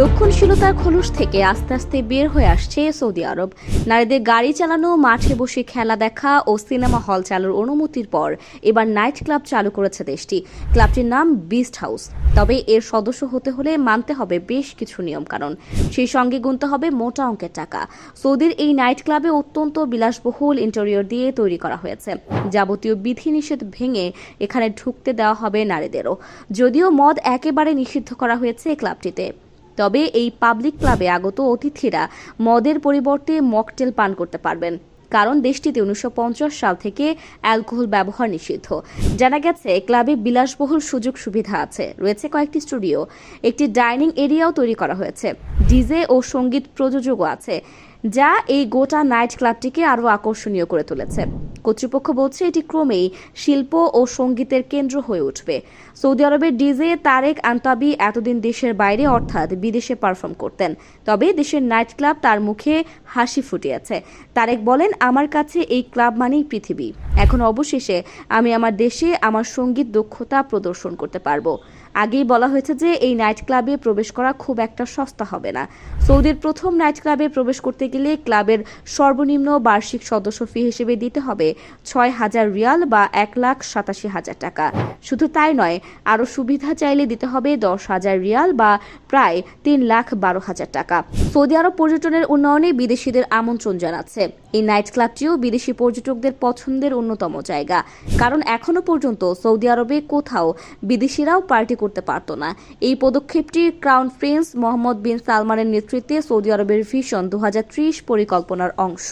রক্ষণশীলতার খোলস থেকে আস্তে আস্তে বের হয়ে আসছে সৌদি আরব। নারীদের গাড়ি চালানো, মাঠে বসে খেলা দেখা ও সিনেমা হল চালুর অনুমতির পর এবার নাইট ক্লাব চালু করেছে দেশটি। ক্লাবটির নাম বিস্ট হাউস। তবে এর সদস্য হতে হলে মানতে হবে বেশ কিছু নিয়মকানুন। সেই সঙ্গে গুনতে হবে মোটা অঙ্কের টাকা। সৌদির এই নাইট ক্লাবে অত্যন্ত বিলাসবহুল ইন্টেরিয়র দিয়ে তৈরি করা হয়েছে। যাবতীয় বিধিনিষেধ ভেঙে এখানে ঢুকতে দেওয়া হবে নারীদেরও। যদিও মদ একেবারে নিষিদ্ধ করা হয়েছে ক্লাবটিতে। তবে এই পাবলিক ক্লাবে আগত অতিথিরা মদের পরিবর্তে মকটেল পান করতে পারবেন। কারণ দেশটিতে উনিশশো পঞ্চাশ সাল থেকে অ্যালকোহল ব্যবহার নিষিদ্ধ। জানা গেছে ক্লাবে বিলাসবহুল সুযোগ সুবিধা আছে। রয়েছে কয়েকটি স্টুডিও একটি ডাইনিং এরিয়াও তৈরি করা হয়েছে। ডিজে ও সংগীত প্রযোজকও আছে, যা এই গোটা নাইট ক্লাবটিকে আরও আকর্ষণীয় করে তুলেছে। কর্তৃপক্ষ বলছে এটি ক্রমেই শিল্প ও সঙ্গীতের কেন্দ্র হয়ে উঠবে। সৌদি আরবের ডিজে তারেক আন্তাবি এতদিন দেশের বাইরে অর্থাৎ বিদেশে পারফর্ম করতেন। তবে দেশের নাইট ক্লাব তার মুখে হাসি ফুটিয়েছে। তারেক বলেন, আমার কাছে এই ক্লাব মানেই পৃথিবী। এখন অবশেষে আমি আমার দেশে আমার সংগীত দক্ষতা প্রদর্শন করতে পারব। আগেই বলা হয়েছে যে এই নাইট ক্লাবে প্রবেশ করা খুব একটা সস্তা হবে না। সৌদির প্রথম নাইট ক্লাবে প্রবেশ করতে গেলে ক্লাবের সর্বনিম্ন বার্ষিক সদস্য ফি হিসেবে দিতে হবে ছয় হাজার রিয়াল বা এক লাখ সাতাশি হাজার টাকা। শুধু তাই নয়, আরও সুবিধা চাইলে দিতে হবে দশ হাজার রিয়াল বা প্রায় তিন লাখ বারো হাজার টাকা। সৌদি আরব পর্যটনের উন্নয়নে বিদেশিদের আমন্ত্রণ জানাচ্ছে। এই নাইট ক্লাবটিও বিদেশি পর্যটকদের পছন্দের অন্যতম জায়গা। কারণ এখনও পর্যন্ত সৌদি আরবে কোথাও বিদেশিরাও পার্টি করতে পারত না। এই পদক্ষেপটি ক্রাউন প্রিন্স মোহাম্মদ বিন সালমানের নেতৃত্বে সৌদি আরবের ভিশন দু হাজার ত্রিশ পরিকল্পনার অংশ।